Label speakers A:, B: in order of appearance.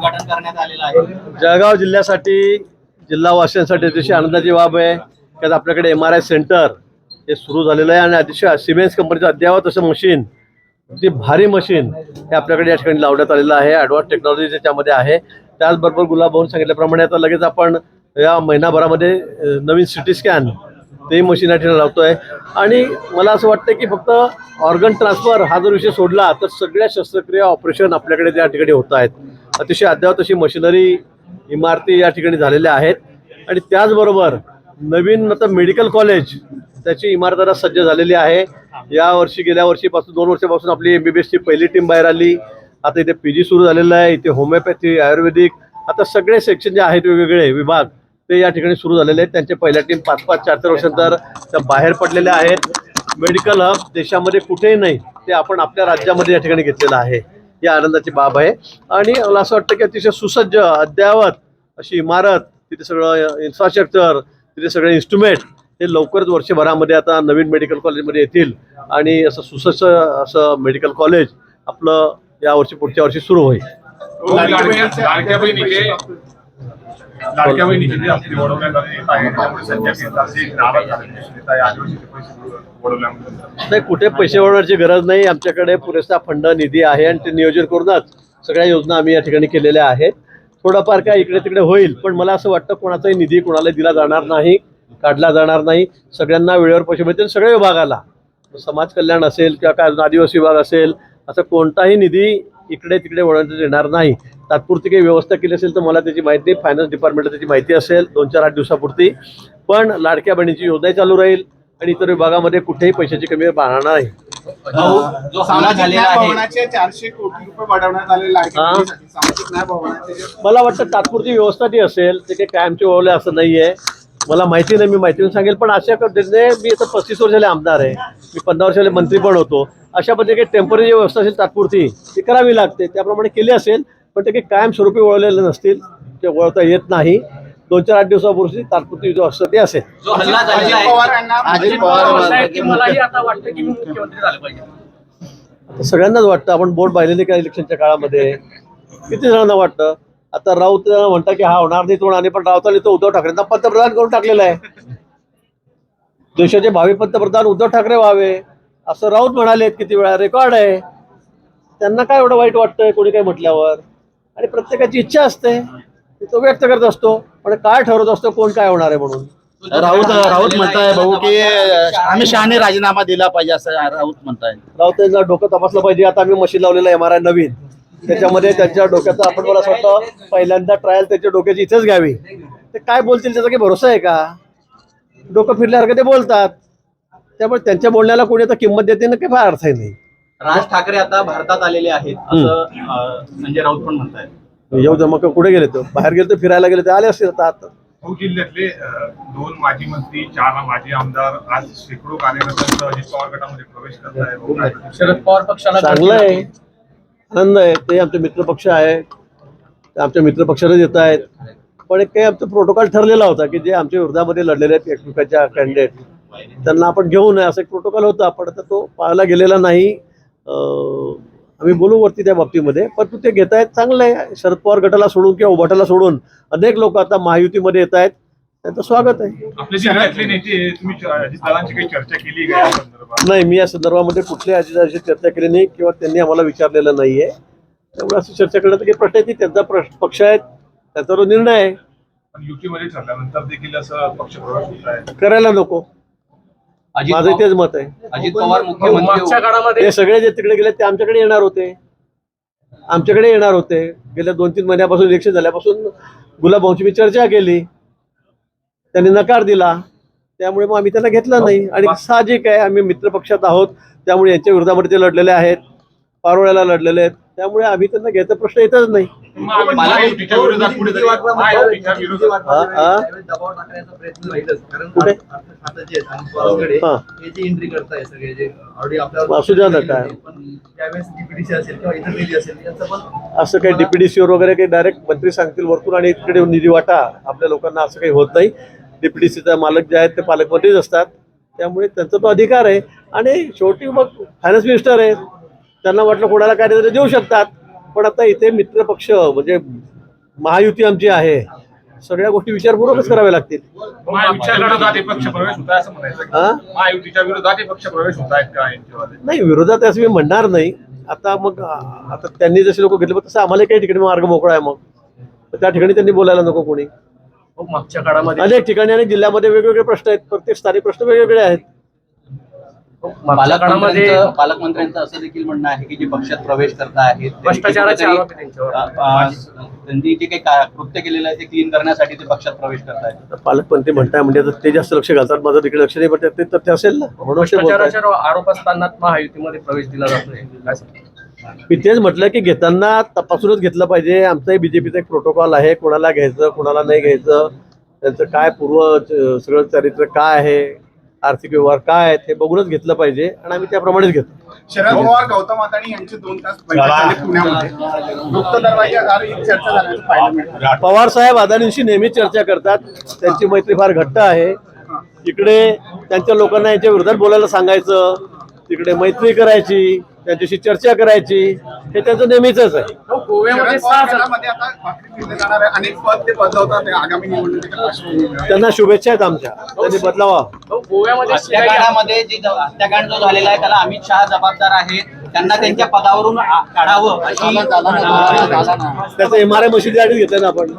A: उद्घाटन करण्यात आलेलं आहे.
B: जळगाव जिल्ह्यासाठी जिल्हावासियांसाठी अतिशय आनंदाची बाब आहे. कारण आपल्याकडे एम आर आय सेंटर हे सुरू झालेलं आहे आणि अतिशय सिमेन्स कंपनीचं अद्ययावत असं मशीन अगदी भारी मशीन हे आपल्याकडे या ठिकाणी लावण्यात आलेलं आहे. ॲडव्हान्स टेक्नॉलॉजी त्याच्यामध्ये आहे. त्याचबरोबर गुलाब भाऊन सांगितल्याप्रमाणे आता लगेच आपण या महिनाभरामध्ये नवीन सिटी स्कॅन ते मशीन या ठिकाणी लावतोय. आणि मला असं वाटतं की फक्त ऑर्गन ट्रान्सफर हा जर विषय सोडला तर सगळ्या शस्त्रक्रिया ऑपरेशन आपल्याकडे त्या ठिकाणी होत आहेत. अतिशय अद्ययावत अशी मशिनरी इमारती या ठिकाणी झालेल्या आहेत. आणि त्याचबरोबर नवीन आता मेडिकल कॉलेज त्याची इमारत आता सज्ज झालेली आहे. या वर्षी गेल्या वर्षीपासून दोन वर्षापासून आपली एमबीबीएसची पहिली टीम बाहेर आली. आता इथे पी जी सुरू झालेलं आहे. इथे होमिओपॅथी आयुर्वेदिक आता सगळे सेक्शन जे आहेत वेगवेगळे विभाग ते या ठिकाणी सुरू झालेले आहेत. त्यांच्या पहिल्या टीम पाच पाच चार चार वर्षांतर त्या बाहेर पडलेल्या आहेत. मेडिकल हब देशामध्ये कुठेही नाही ते आपण आपल्या राज्यामध्ये या ठिकाणी घेतलेलं आहे. या आनंदाची बाब आहे. आणि मला असं वाटतं की अतिशय सुसज्ज अद्ययावत अशी इमारत तिथे सगळं इन्फ्रास्ट्रक्चर तिथे सगळे इन्स्ट्रुमेंट हे लवकरच वर्षभरामध्ये आता नवीन मेडिकल कॉलेजमध्ये येतील. आणि असं सुसज्ज असं मेडिकल कॉलेज आपलं या वर्षी पुढच्या वर्षी सुरू होईल.
C: लाडक्या लाडक्या बहिणीचे लाडक्या बहिणीचे आहे त्यामुळे सध्या केंद्राचे नाराज झालेले पैसे
B: नाही कुठे पैसे वळवण्याची गरज नाही. आमच्याकडे पुरेसा फंड निधी आहे आणि ते नियोजन करूनच सगळ्या योजना आम्ही या ठिकाणी केलेल्या आहेत. थोडंफार काय इकडे तिकडे होईल पण मला असं वाटतं कोणाचाही निधी कोणाला दिला जाणार नाही काढला जाणार नाही. सगळ्यांना वेळेवर पैसे मिळतील. सगळ्या विभागाला. समाज कल्याण असेल किंवा काय आदिवासी विभाग असेल असं कोणताही निधी इकडे तिकडे वळवण्यात येणार नाही. तात्पुरती काही व्यवस्था केली असेल तर मला त्याची माहिती फायनान्स डिपार्टमेंटला त्याची माहिती असेल दोन चार आठ दिवसापुरती. पण लाडक्या बहिणीची योजनाही चालू राहील आणि इतर विभागामध्ये कुठेही पैशाची कमी राहणार नाही.
A: जो
B: हा.
D: जे
B: मला वाटतं तात्पुरती व्यवस्था ती असेल ते काही कायमचे ओळले असं नाही आहे मला माहिती नाही मी माहिती सांगेल पण अशा पद्धतीने मी आता पस्तीस वर्षाले आमदार आहे. मी पंधरा वर्षाले मंत्री पण होतो. अशा पद्धतीने काही टेंपररी व्यवस्था असेल तात्पुरती ती करावी लागते. त्याप्रमाणे केली असेल पण ते काही कायमस्वरूपी वळलेले नसतील. ते वळता येत नाही. दोन चार आठ दिवसापूर्वी तात्पुरती ती असेल.
A: जो हल्ला
D: अजित
A: झालेला आहे
D: पवार यांना
E: अजित पवार म्हणतात की मलाही आता वाटतं की मी मुख्यमंत्री झालं पाहिजे.
B: आता सगळ्यांनाच वाटतं आपण बोर्ड पाहिलेले का इलेक्शनच्या काळामध्ये? किती जणांना वाटतं? आता राऊत म्हणता की हा होणार नाही तो नाही पण राऊतांनी तो उद्धव ठाकरेंना पंतप्रधान करून टाकलेला आहे. देशाचे भावी पंतप्रधान उद्धव ठाकरे व्हावे. असं राऊत म्हणाले किती वेळा रेकॉर्ड आहे. त्यांना काय एवढं वाईट वाटतंय? कोणी काय म्हटल्यावर? आणि प्रत्येकाची इच्छा असते. ती तो व्यक्त करत असतो. पण काय ठरवत असतो? कोण काय होणार आहे म्हणून?
E: राऊत राऊत म्हणताय भाऊ की अमित शहाने राजीनामा दिला पाहिजे असं राऊत म्हणताय.
B: राऊतांना डोकं तपासलं पाहिजे. आता आम्ही मशीन लावलेलं एम आर आय नवीन. त्याच्यामध्ये त्यांच्या डोक्याचा आपण मला असं वाटतं पहिल्यांदा ट्रायल त्याच्या डोक्याची इथेच घ्यावी. ते काय बोलतील त्याचा काही भरोसा आहे का? डोकं फिरल्यासारखं ते बोलतात. त्यामुळे त्यांच्या बोलण्याला कोणी आता किंमत देते ना काही फार अर्थ नाही.
A: राज ठाकरे आता भारतात आलेले आहेत असं अं, संजय राऊत पण म्हणतायत.
B: येऊ दे मग कुठे गेले तो? बाहेर गेले तर फिरायला गेले तर आले असतील आता आता.
C: भाऊ जिल्ह्यातले अ, दोन माजी मंत्री चार माजी आमदार आज शेकडो कार्यकर्त्यांचा अजित पवार गटामध्ये प्रवेश करत आहे
E: शरद पवार पक्षाला
B: चांगलं आहे. आनंद आहे. ते आमचे मित्रपक्ष आहे. ते आमच्या मित्रपक्षाला येत आहेत. पण एक काही आमचं प्रोटोकॉल ठरलेला होता की जे आमच्या विरोधामध्ये लढलेले आहेत एकमेकाच्या कॅन्डिडेट त्यांना आपण घेऊ नये असं एक प्रोटोकॉल होता. पण आता तो पाहायला गेलेला नाही. आम्ही बोलू वरती त्या बाबतीमध्ये. पण तू घेत आहेत. चांगलं आहे. शरद पवार गटाला सोडून किंवा उभाटाला सोडून अनेक लोक आता महायुतीमध्ये येत आहेत. त्यांचं स्वागत आहे.
C: का
B: नाही मी या संदर्भामध्ये कुठल्याही अजिताशी चर्चा केली नाही किंवा त्यांनी आम्हाला विचारलेलं नाहीये. त्यामुळे अशी चर्चा करण्यात काही प्रश्न येते त्यांचा पक्ष आहे त्यांचा निर्णय आहे.
C: पण युती मध्ये ठरल्यानंतर देखील असं पक्ष प्रवेश होत आहे.
B: करायला नको.
A: अजित
B: माझं तेच मत आहे.
A: अजित पवार मुख्यमंत्री
E: मागच्या काळामध्ये
B: ते सगळे जे तिकडे गेले ते आमच्याकडे येणार होते. आमच्याकडे येणार होते. गेल्या दोन तीन महिन्यापासून इलेक्शन झाल्यापासून गुलाबभाऊची मी चर्चा केली. त्यांनी नकार दिला. त्यामुळे मग आम्ही त्यांना घेतलं नाही. आणि साहजिक आहे आम्ही मित्रपक्षात आहोत. त्यामुळे यांच्या विरोधामध्ये ते लढलेले आहेत. पारोळ्याला लढलेले आहेत. त्यामुळे आम्ही त्यांना घ्यायचा प्रश्न येतच नाही. असू द्या ना काय. असं काही डीपीडीसीवर वगैरे काही डायरेक्ट मंत्री सांगतील वरतून आणि इकडे निधी वाटा. आपल्या लोकांना असं काही होत नाही. डीपीडीसीचा मालक जे आहेत ते पालकमंत्रीच असतात. त्यामुळे त्यांचा तो अधिकार आहे. आणि शेवटी मग फायनान्स मिनिस्टर आहे त्यांना वाटलं कोणाला काय तरी देऊ शकतात. पण आता इथे मित्रपक्ष म्हणजे महायुती आमची आहे. सगळ्या गोष्टी विचारपूर्वकच कराव्या लागतील.
C: हे पक्ष?
B: हा?
C: हे पक्ष
B: नाही विरोधात असं मी म्हणणार नाही. आता मग आता त्यांनी जसे लोक घेतले तसं आम्हाला काही ठिकाणी मार्ग मोकळा आहे मग. त्या ठिकाणी त्यांनी बोलायला नको कोणी.
A: मागच्या काळामध्ये
B: अनेक ठिकाणी आणि जिल्ह्यामध्ये वेगवेगळे प्रश्न आहेत. प्रत्येक स्थानिक प्रश्न वेगवेगळे आहेत.
A: काळामध्ये पालकमंत्र्यांचं असं देखील म्हणणं आहे की जे पक्षात प्रवेश करता आहेत त्यांनी
F: भ्रष्टाचाराचे
A: कुठेतरी,
F: आरोप आहे त्यांच्यावर.
A: अ, अ, त्यांनी जे काही का- कृत्य केलेलं आहे ते क्लीन करण्यासाठी ते पक्षात प्रवेश करतायत
B: पालकमंत्री म्हणताय म्हणजे आता ते जास्त लक्ष घालतात माझं तिकडे लक्ष नाही पण ते तथ्य असेल ना म्हणून असे बोलतायत.
F: भ्रष्टाचाराच्या आरोप असताना महायुतीमध्ये प्रवेश दिला काय सांगता?
B: मी तेच म्हटलं की घेताना तपासूनच घेतलं पाहिजे आमचाही बीजेपीचा एक प्रोटोकॉल आहे कोणाला घ्यायचं कोणाला नाही घ्यायचं त्यांचं काय पूर्व अं, सगळं चरित्र काय आहे आर्थिक व्यवहार काय आहेत हे बघूनच घेतलं पाहिजे आणि आम्ही त्याप्रमाणेच घेतो.
D: शरद पवार गौतम अदाणी यांची दोन तास बैठक झाली पुण्यामध्ये. गुप्त दरवाजाद्वारे ही चर्चा झाल्याचं पाहायला मिळतं
B: पवार साहेब अदानींशी नेहमी चर्चा करतात. त्यांची मैत्री फार घट्ट आहे. इकडे त्यांच्या लोकांना यांच्या विरोधात बोलायला सांगायचं. तिकडे मैत्री करायची त्यांच्याशी चर्चा करायची. हे त्यांचं नेहमीच आहे.
F: हो, गोव्यामध्ये
D: शरद
F: सहा
D: पवार गटामध्ये आता भाकरी फिरले जाणार आहे. अनेक पद ते बदलवतात. आहे आगामी निवडणुकीच्या पार्श्वभूमीवर.
B: त्यांना शुभेच्छा आहेत आमच्या. त्यांनी बदलावा.
F: हो, गोव्यामध्ये
A: हत्याकांडामध्ये जे हत्याकांड जो झालेला आहे त्याला अमित शहा जबाबदार आहे. त्यांना त्यांच्या पदावरून काढावं अशी.
B: त्याचं एम आर आय मशीनसाठी घेतलं ना आपण.